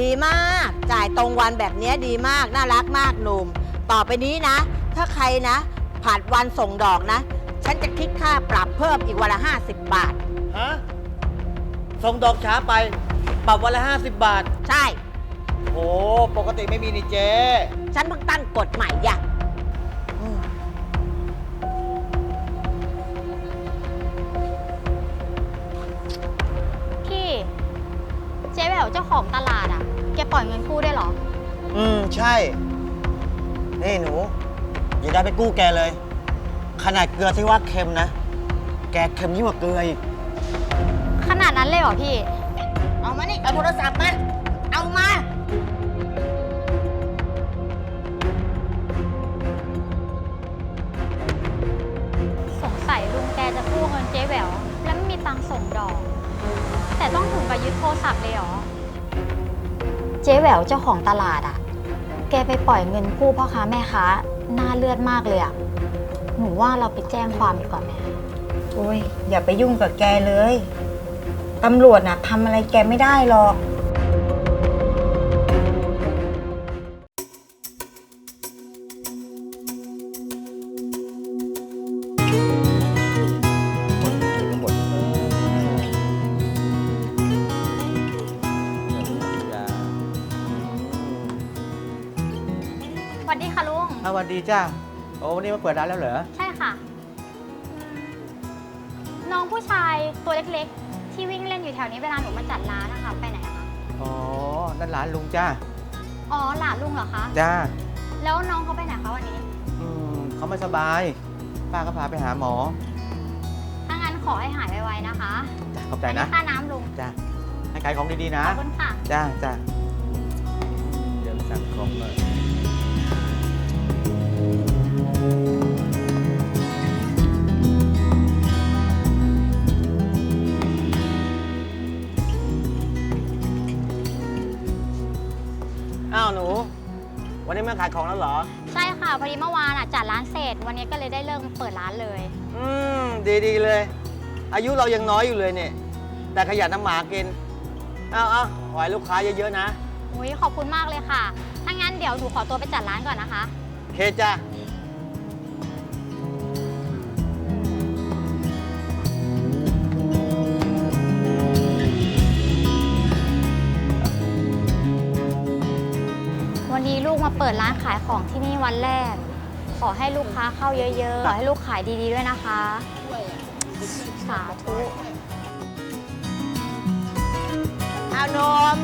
ดีมาก จ่ายตรงวันแบบเนี้ยดีมาก น่ารักมากหนุ่ม ต่อไปนี้นะ ถ้าใครนะผ่านวันส่งดอกนะ ฉันจะคิดค่าปรับเพิ่มอีกวันละ50 บาท ฮะส่งดอกช้าไป ปรับวันละ 50 บาท ใช่ โอ้ปกติไม่มีนี่เจ๊ ฉันเพิ่งตั้งกฎใหม่อย่าง จ๊แหววเจ้าของตลาดอะ แกปล่อยเงินกู้ได้เหรอ อืม ใช่ นี่หนู อย่าได้ไปกู้แกเลย ขนาดเกลือที่ว่าเค็มนะ แกเค็มยิ่งกว่าเกลืออีก ขนาดนั้นเลยเหรอพี่ เอามานี่เอาโทรศัพท์มา เอามา แต่ต้องถึงกับยึดโทรศัพท์เลยเหรอ เจ๊แหววเจ้าของตลาดอะแกไปปล่อยเงินกู้พ่อค้าแม่ค้าหน้าเลือดมากเลยอะหนูว่าเราไปแจ้งความดีกว่าไหมโอ้ยอย่าไปยุ่งกับแกเลย ตำรวจน่ะทำอะไรแกไม่ได้หรอก วัสดีค่ะลุง สวัสดีจ้าโอ้วันนี้มาเปิดร้านแล้วเหรอ ใช่ค่ะน้องผู้ชายตัวเล็กๆ ที่วิ่งเล่นอยู่แถวนี้เวลาหนูมาจัดร้านนะคะไปไหนอะคะ อ๋อ นั่นร้านลุงจ้าอ๋อหลานลุงเหรอคะ จ้าแล้วน้องเขาไปไหนคะวันนี้ อืมเขาไม่สบาย ป้าก็พาไปหาหมอ ถ้างั้นขอให้หายไวๆนะคะจ้าขอบใจนะค่าน้ำลุง จ้าให้ขายของดีๆนะขอบคุณค่ะ จ้าจ้าเดี๋ยวสั่งของเลยอ้า มาขายของแล้วเหรอ ใช่ค่ะ พอดีเมื่อวานอะจัดร้านเสร็จ วันนี้ก็เลยได้เริ่มเปิดร้านเลย อืมดีดีๆเลย อายุเรายังน้อยอยู่เลยเนี่ย แต่ขยันน้ำหมากิน เอาเอาขอให้ลูกค้าเยอะๆนะ อุ้ยขอบคุณมากเลยค่ะ ถ้างั้นเดี๋ยวหนูขอตัวไปจัดร้านก่อนนะคะ เคจ้า ปิดร้านขายของที่นี่วันแรก ขอให้ลูกค้าเข้าเยอะๆ ขอให้ลูกขายดีๆด้วยนะคะ สาธุ เอานม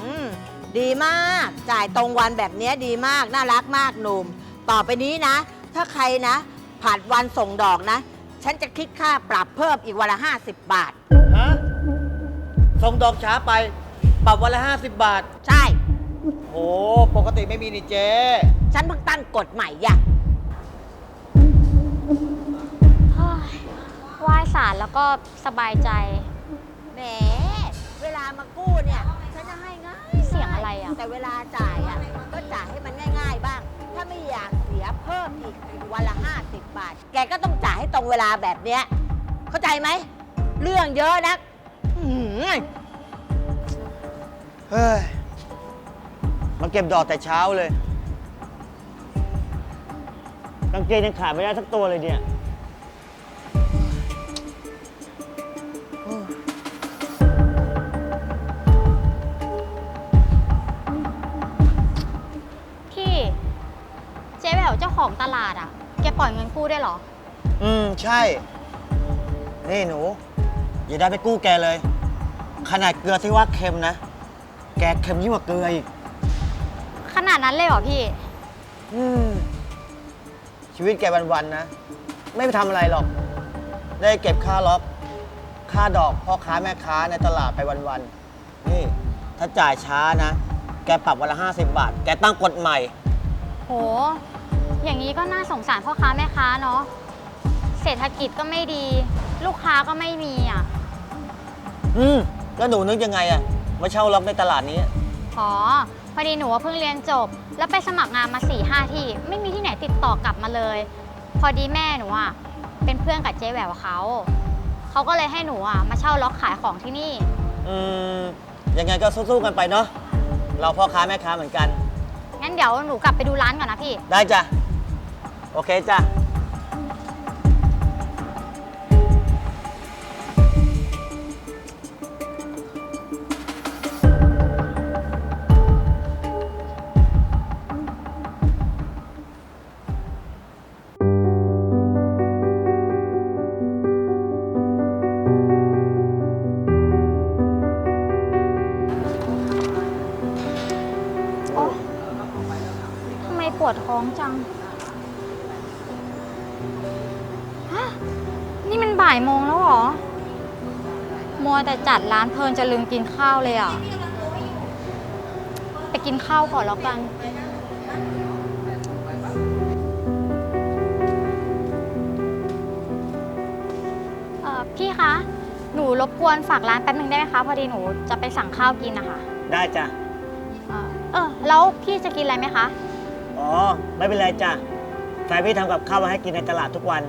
อืม ดีมาก จ่ายตรงวันแบบเนี้ยดีมาก น่ารักมากหนุ่ม ต่อไปนี้นะ ถ้าใครนะผ่านวันส่งดอกนะ ฉันจะคิดค่าปรับเพิ่มอีกวันละ 50 บาท ฮะ ส่งดอกช้าไป ปรับวันละ 50 บาท ใช่ โอ้ปกติไม่มีนี่เจ๊ฉันเพิ่งตั้งกฎใหม่อย่างเฮ้ยไหว้ศาลแล้วก็สบายใจ แหม เวลามากู้เนี่ย ฉันจะให้ง่ายเสียงอะไรอะ แต่เวลาจ่ายอะ ก็จ่ายให้มันง่าย ๆ บ้าง ถ้าไม่อยากเสียเพิ่มอีกวันละ 50 บาท แกก็ต้องจ่ายให้ตรงเวลาแบบเนี้ย เข้าใจไหม เรื่องเยอะนะ อื้อหือเฮ้ยมาเก็บดอกแต่เช้าเลย กางเกงยังขายไม่ได้สักตัวเลยเนี่ย พี่เจ๊แหววเจ้าของตลาดอะ แกปล่อยเงินกู้ได้เหรอ อืม ใช่ นี่หนู อย่าได้ไปกู้แกเลย ขนาดเกลือที่ว่าเค็มนะ แกเค็มยิ่งกว่าเกลืออีกขนาดนั้นเลยเหรอพี่ อืมชีวิตแกวันๆนะ ไม่ไปทำอะไรหรอก ได้เก็บค่าล็อกค่าดอกพ่อค้าแม่ค้าในตลาดไปวันๆ นี่ ถ้าจ่ายช้านะ แกปรับวันละ 50 บาท แกตั้งกฎใหม่ โห อย่างนี้ก็น่าสงสารพ่อค้าแม่ค้าเนาะ เศรษฐกิจก็ไม่ดี ลูกค้าก็ไม่มีอะ อืม แล้วหนูนึกยังไงอะมาเช่าล็อกในตลาดนี้ อ๋อ พอดีหนูว่าเพิ่งเรียนจบ แล้วไปสมัครงานมา4ี่ห้าที่ ไม่มีที่ไหนติดต่อกลับมาเลย พอดีแม่หนูอะเป็นเพื่อนกับเจ๊แหววเขา เขาก็เลยให้หนูอะมาเช่าล็อกขายของที่นี่ อืม ยังไงก็สู้ๆกันไปเนาะ เราพ่อค้าแม่ค้าเหมือนกัน งั้นเดี๋ยวหนูกลับไปดูร้านก่อนนะพี่ ได้จ้ะ โอเคจ้ะ ดร้านเพลินจะลืมกินข้าวเลยอะ ไปกินข้าวก่อนแล้วกัน เอ่อพี่คะ หนูรบกวนฝากร้านแป๊บนึงได้ไหมคะ พอดีหนูจะไปสั่งข้าวกินนะคะได้จ้ะ เอ่อเออแล้วพี่จะกินอะไรไหมคะ อ๋อ ไม่เป็นไรจ้ะแฟนพี่ทำกับข้าวมาให้กินในตลาดทุกวัน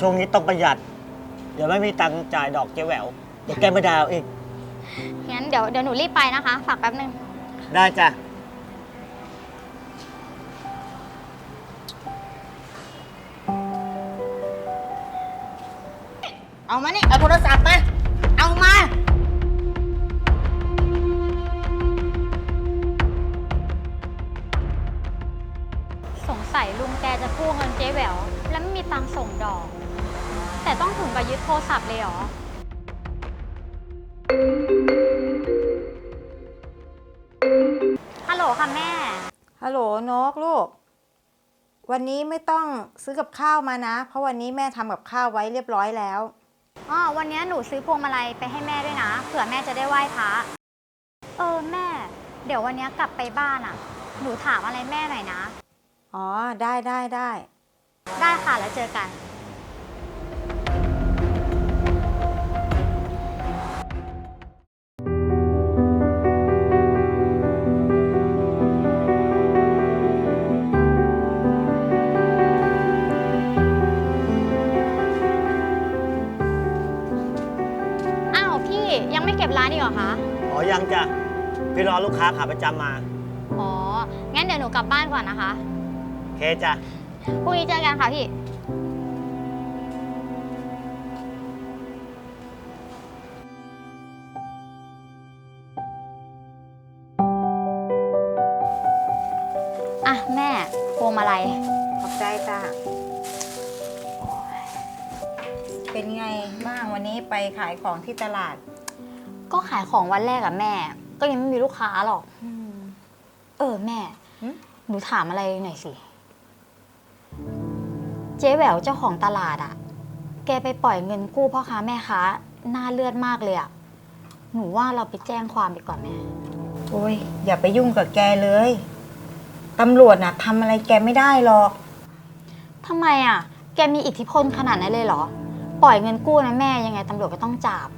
ช่วงนี้ต้องประหยัด เดี๋ยวไม่มีตังค์จ่ายดอกเจ๊แหวว เดี๋ยวแกไม่ดาวอีก งั้นเดี๋ยวเดี๋ยวหนูรีบไปนะคะ ฝากแป๊บนึงได้จ้ะ เอามานี่ เอาโทรศัพท์มา เอามา สงสัยลุงแกจะกู้เงินเจ๊แหวว แล้วไม่มีตังค์ส่งดอก แต่ต้องถึงกับยึดโทรศัพท์เลยเหรอ ฮัลโหลนกลูก วันนี้ไม่ต้องซื้อกับข้าวมานะ เพราะวันนี้แม่ทำกับข้าวไว้เรียบร้อยแล้ว อ๋อวันนี้หนูซื้อพวงมาลัยไปให้แม่ด้วยนะ เผื่อแม่จะได้ไหว้พระ เออแม่ เดี๋ยววันนี้กลับไปบ้านอะ หนูถามอะไรแม่หน่อยนะ อ๋อ ได้ได้ได้ ได้ค่ะแล้วเจอกัน ร้านอีกเหรอคะ อ๋อยังจ้ะพี่รอลูกค้าขาประจำมาอ๋อ งั้นเดี๋ยวหนูกลับบ้านก่อนนะคะ โอเคจ้ะ พรุ่งนี้เจอกันค่ะพี่ อะ แม่พวงมาลัย ขอบใจจ้าเป็นไงบ้างวันนี้ไปขายของที่ตลาด ก็ขายของวันแรกอะแม่ ก็ยังไม่มีลูกค้าหรอกเออแม่ หึ หนูถามอะไรหน่อยสิ เจ๊แหววเจ้าของตลาดอะแกไปปล่อยเงินกู้พ่อค้าแม่ค้าหน้าเลือดมากเลยอะหนูว่าเราไปแจ้งความดีกว่าแม่ โอ้ยอย่าไปยุ่งกับแกเลย ตำรวจน่ะทำอะไรแกไม่ได้หรอก ทำไมอะแกมีอิทธิพลขนาดนั้นเลยเหรอ ปล่อยเงินกู้นะแม่ยังไงตำรวจก็ต้องจับ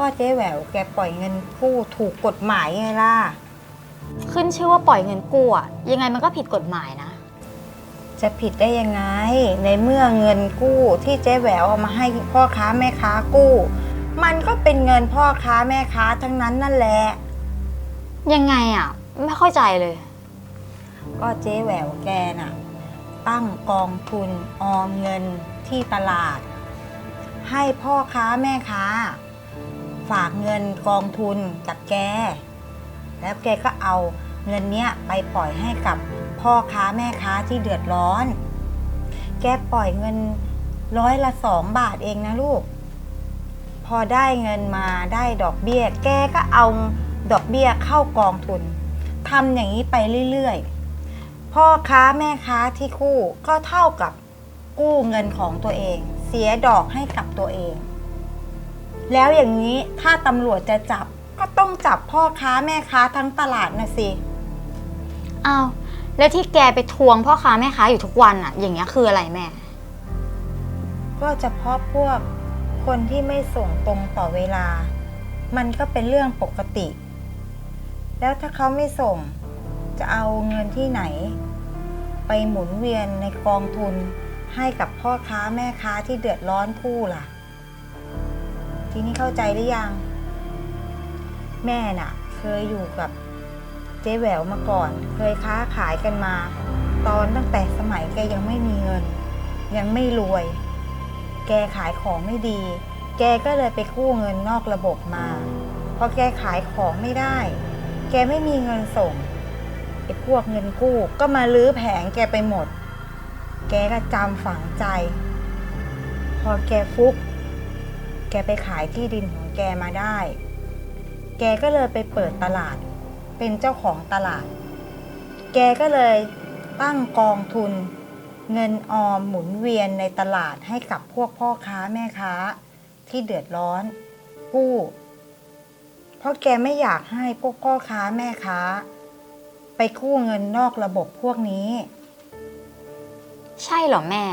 ก็เจ๊แหววแกปล่อยเงินกู้ถูกกฎหมายไงล่ะ ขึ้นชื่อว่าปล่อยเงินกู้อะยังไงมันก็ผิดกฎหมายนะ จะผิดได้ยังไง ในเมื่อเงินกู้ที่เจ๊แหววเอามาให้พ่อค้าแม่ค้ากู้ มันก็เป็นเงินพ่อค้าแม่ค้าทั้งนั้นนั่นแหละ ยังไงอะไม่เข้าใจเลย ก็เจ๊แหววแกน่ะ ตั้งกองทุนออมเงินที่ตลาด ให้พ่อค้าแม่ค้า ฝากเงินกองทุนกับแก แล้วแกก็เอาเงินเนี้ยไปปล่อยให้กับพ่อค้าแม่ค้าที่เดือดร้อน แกปล่อยเงินร้อยละสองบาทเองนะลูก พอได้เงินมาได้ดอกเบี้ย แกก็เอาดอกเบี้ยเข้ากองทุนทำอย่างนี้ไปเรื่อยๆ พ่อค้าแม่ค้าที่กู้ก็เท่ากับกู้เงินของตัวเอง เสียดอกให้กับตัวเอง แล้วอย่างนี้ถ้าตำรวจจะจับ ก็ต้องจับพ่อค้าแม่ค้าทั้งตลาดนะสิ อ้าวแล้วที่แกไปทวงพ่อค้าแม่ค้าอยู่ทุกวันอะอย่างเงี้ยคืออะไรแม่ ก็เฉพาะพวกคนที่ไม่ส่งตรงต่อเวลา มันก็เป็นเรื่องปกติ แล้วถ้าเขาไม่ส่ง จะเอาเงินที่ไหน ไปหมุนเวียนในกองทุนให้กับพ่อค้าแม่ค้าที่เดือดร้อนกู้ล่ะ ทีนี้เข้าใจหรือยัง แม่น่ะ เคยอยู่กับเจ๊แหววมาก่อน เคยค้าขายกันมา ตอนตั้งแต่สมัยแกยังไม่มีเงิน ยังไม่รวย แกขายของไม่ดี แกก็เลยไปกู้เงินนอกระบบมาพอแกขายของไม่ได้ แกไม่มีเงินส่งไอ้พวกเงินกู้ก็มาลื้อแผงแกไปหมด แกก็จำฝังใจ พอแกฟุก แกไปขายที่ดินของแกมาได้ แกก็เลยไปเปิดตลาด เป็นเจ้าของตลาด แกก็เลยตั้งกองทุน เงินออมหมุนเวียนในตลาดให้กับพวกพ่อค้าแม่ค้า ที่เดือดร้อน กู้ เพราะแกไม่อยากให้พวกพ่อค้าแม่ค้า ไปกู้เงินนอกระบบพวกนี้ ใช่เหรอแม่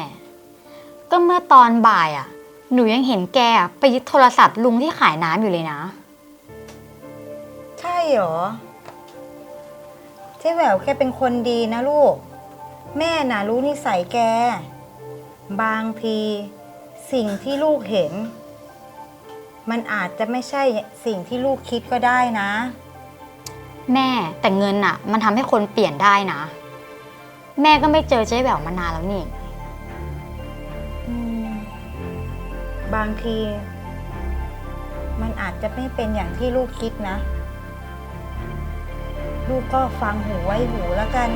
ก็เมื่อตอนบ่ายอะ หนูยังเห็นแกอะไปยึดโทรศัพท์ลุงที่ขายน้ำอยู่เลยนะ ใช่เหรอ เจ๊แหววแกเป็นคนดีนะลูก แม่น่ะรู้นิสัยแก บางทีสิ่งที่ลูกเห็น มันอาจจะไม่ใช่สิ่งที่ลูกคิดก็ได้นะ แม่แต่เงินอะ มันทำให้คนเปลี่ยนได้นะ แม่ก็ไม่เจอเจ๊แหววมานานแล้วนี่ บางที มันอาจจะไม่เป็นอย่างที่ลูกคิดนะ ลูกก็ฟังหูไว้หูแล้วกัน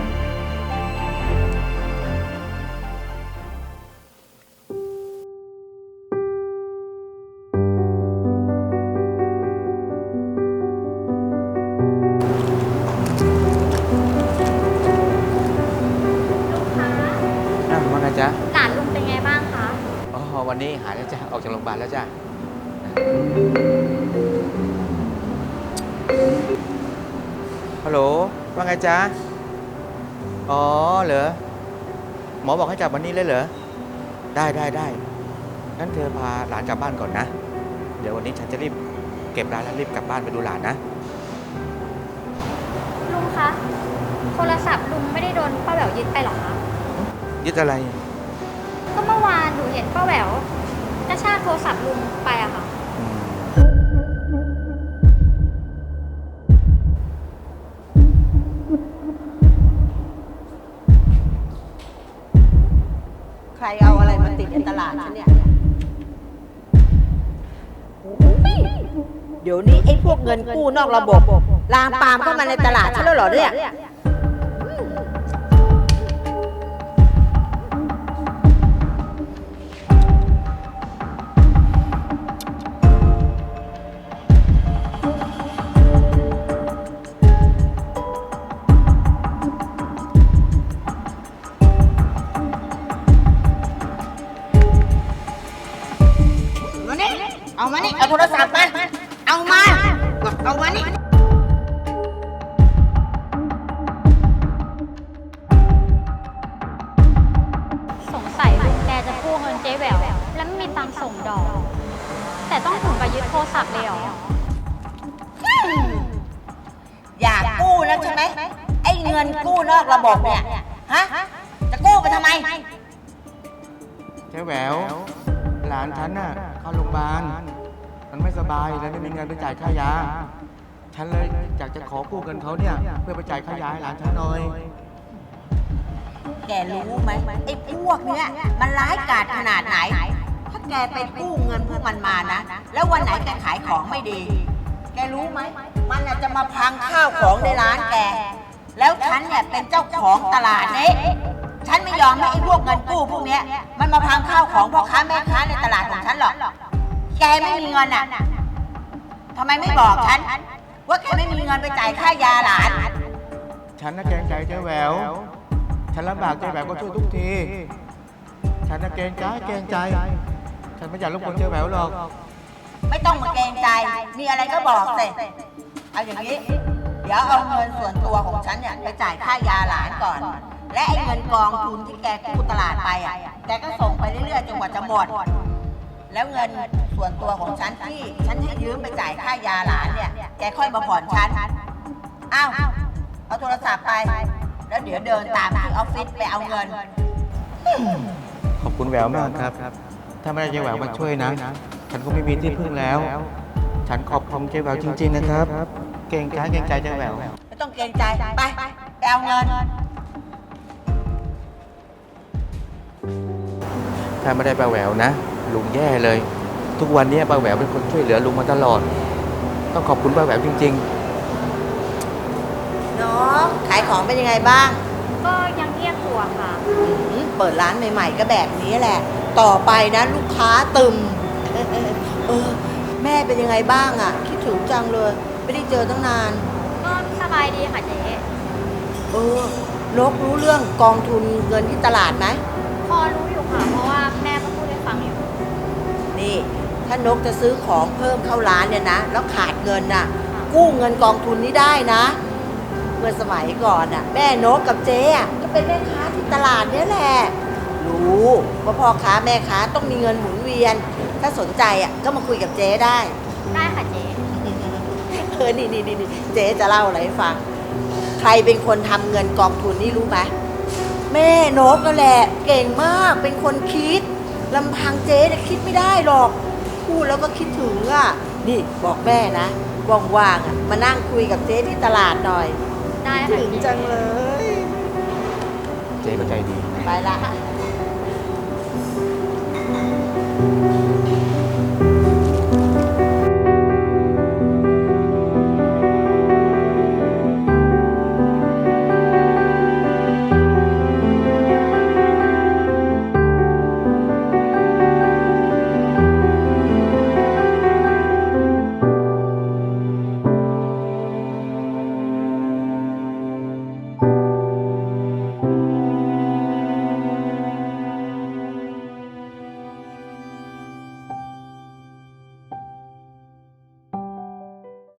จากโรงพยาบาลแล้วจ้ะฮัลโหล ว่าไงจ๊ะ อ๋อ เหรอ หมอบอกให้กลับวันนี้เลยเหรอ ได้ได้ได้งั้นเธอพาหลานกลับบ้านก่อนนะ เดี๋ยววันนี้ฉันจะรีบเก็บร้านแล้วรีบกลับบ้านไปดูหลานนะ ลุงคะ โทรศัพท์ลุงไม่ได้โดนป้าแหววยึดไปหรอคะ ยึดอะไร ก็เมื่อวานหนูเห็นป้าแหวว กระชากโทรศัพท์ลุงไปอะค่ะ ใครเอาอะไรมาติดในตลาดฉันเนี่ยโอ้ยเดี๋ยวนี้ไอ้พวกเงินกู้นอกระบบลามปามเข้ามาในตลาดฉันแล้วเหรอเนี่ย รศัพท์เลยเหรอ อยากกู้นะใช่ไหมไอ้เงินกู้นอกระบบเนี่ยฮะจะกู้ไปทำไม เจ๊แหวว หลานฉันน่ะเข้าโรงพยาบาล มันไม่สบายแล้วไม่มีเงินไปจ่ายค่ายา ฉันเลยอยากจะขอกู้เงินเขาเนี่ย เพื่อไปจ่ายค่ายาให้หลานฉันหน่อย แกรู้ไหมไอ้พวกเนี้ยมันร้ายกาจขนาดไหน ถ้าแกไปกู้เงินพวกมันมานะ แล้ววันไหนแกขายของไม่ดี แกรู้ไหม มันน่ะจะมาพังข้าวของในร้านแก แล้วฉันเนี่ยเป็นเจ้าของตลาดนี้ ฉันไม่ยอมให้ไอ้พวกเงินกู้พวกเนี้ย มันมาพังข้าวของพ่อค้าแม่ค้าในตลาดของฉันหรอก แกไม่มีเงินอะทำไมไม่บอกฉัน ว่าแกไม่มีเงินไปจ่ายค่ายาหลาน ฉันน่ะเกรงใจเจ๊แหวว ฉันลำบากเจ๊แหววก็ช่วยทุกที ฉันน่ะเกรงใจเกรงใจ ฉันไม่อยากรบกวนเจ๊แหววหรอก ไม่ต้องมาเกรงใจ มีอะไรก็บอกสิเอาอย่างนี้ เดี๋ยวเอาเงินส่วนตัวของฉันเนี่ยไปจ่ายค่ายาหลานก่อน และไอ้เงินกองทุนที่แกกู้ตลาดไปอะ แกก็ส่งไปเรื่อยๆจนกว่าจะหมด แล้วเงินส่วนตัวของฉันที่ฉันให้ยืมไปจ่ายค่ายาหลานเนี่ย แกค่อยมาผ่อนฉัน อ้าว เอาโทรศัพท์ไป แล้วเดี๋ยวเดินตามที่ออฟฟิศไปเอาเงิน ขอบคุณแหววมากครับ ถ้าไม่ได้เจ๊แหววมาช่วยนะ ฉันก็ไม่มีที่พึ่งแล้ว ฉันขอบคุณเจ๊แหววจริง ๆ นะครับ เก่งใจเก่งใจเจ๊แหววไม่ต้องเกรงใจ ไปไปเอาเงิน ถ้าไม่ได้ป้าแหววนะ ลุงแย่เลย ทุกวันนี้ป้าแหววเป็นคนช่วยเหลือลุงมาตลอด ต้องขอบคุณป้าแหววจริงน้องขายของเป็นยังไงบ้าง ก็ยังเรียกตัวค่ะหืมเปิดร้านใหม่ ๆ ก็แบบนี้แหละ ต่อไปนะ ลูกค้าตึมเออแม่เป็นยังไงบ้างอะ่ะ คิดถึงจังเลย ไม่ได้เจอตั้งนาน ก็สบายดีค่ะเจ๊เออนกรู้เรื่องกองทุนเงินที่ตลาดไหมพอรู้อยู่ค่ะ เพราะว่าแม่ก็พูดให้ฟังอยู่ นี่ ถ้านกจะซื้อของเพิ่มเข้าร้านเนี่ยนะ แล้วขาดเงินน่ะ กู้เงินกองทุนนี้ได้นะ เมื่อสมัยก่อนน่ะ แม่นกกับเจ๊อะก็เป็นแม่ค้าที่ตลาดเนี่ยแหละ รู้ว่าพ่อค้าแม่ค้าต้องมีเงินหมุนเวียน ถ้าสนใจอะก็มาคุยกับเจ๊ได้ได้ค่ะเจ๊เออนี่นี่นี่นี่เจ๊จะเล่าอะไรให้ฟัง ใครเป็นคนทำเงินกองทุนนี่รู้ไหมแม่นกนั่นแหละ เก่งมากเป็นคนคิดลำพังเจ๊เนี่ยคิดไม่ได้หรอก พูดแล้วก็คิดถึงอะนี่บอกแม่นะว่างๆอะมานั่งคุยกับเจ๊ที่ตลาดหน่อยได้ค่ะถึงเจ๊จังเลยๆเจ๊ก็ใจดี ไปละ